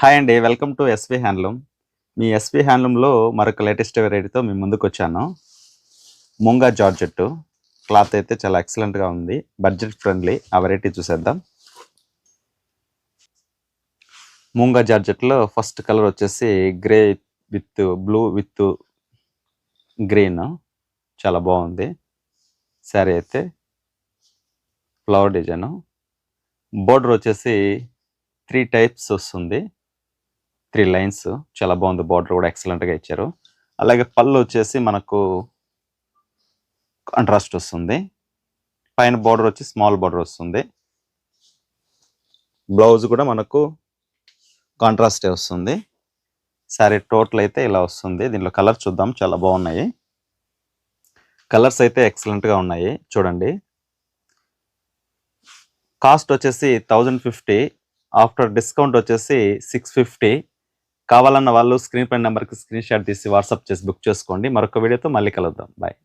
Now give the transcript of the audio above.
Hi అండి welcome to S V handloom me SV హ్యాండ్లూమ్లో మరొక లేటెస్ట్ వెరైటీతో మీ ముందుకు వచ్చాను. ముంగా జార్జెట్ క్లాత్ అయితే చాలా ఎక్సలెంట్గా ఉంది. బడ్జెట్ ఫ్రెండ్లీ ఆ వెరైటీ చూసేద్దాం. ముంగా జార్జెట్లో ఫస్ట్ కలర్ వచ్చేసి grey with blue with green చాలా బాగుంది. శారీ అయితే ఫ్లవర్ డిజైను బోర్డర్ వచ్చేసి త్రీ టైప్స్ వస్తుంది. త్రీ లైన్స్ చాలా బాగుంది. బార్డర్ కూడా ఎక్సలెంట్గా ఇచ్చారు. అలాగే పళ్ళు వచ్చేసి మనకు కాంట్రాస్ట్ వస్తుంది. పైన బార్డర్ వచ్చి స్మాల్ బార్డర్ వస్తుంది. బ్లౌజ్ కూడా మనకు కాంట్రాస్టే వస్తుంది. సారీ టోటల్ అయితే ఇలా వస్తుంది. దీనిలో కలర్ చూద్దాం. చాలా బాగున్నాయి. కలర్స్ అయితే ఎక్సలెంట్గా ఉన్నాయి. చూడండి. కాస్ట్ వచ్చేసి థౌజండ్ ఫిఫ్టీ ఆఫ్టర్ డిస్కౌంట్ వచ్చేసి సిక్స్ ఫిఫ్టీ కావాలన్న వాళ్ళు స్క్రీన్ పై నెంబర్కి స్క్రీన్ షాట్ తీసి వాట్సాప్ చేసి బుక్ చేసుకోండి. మరొక వీడియోతో మళ్ళీ కలుద్దాం. బాయ్.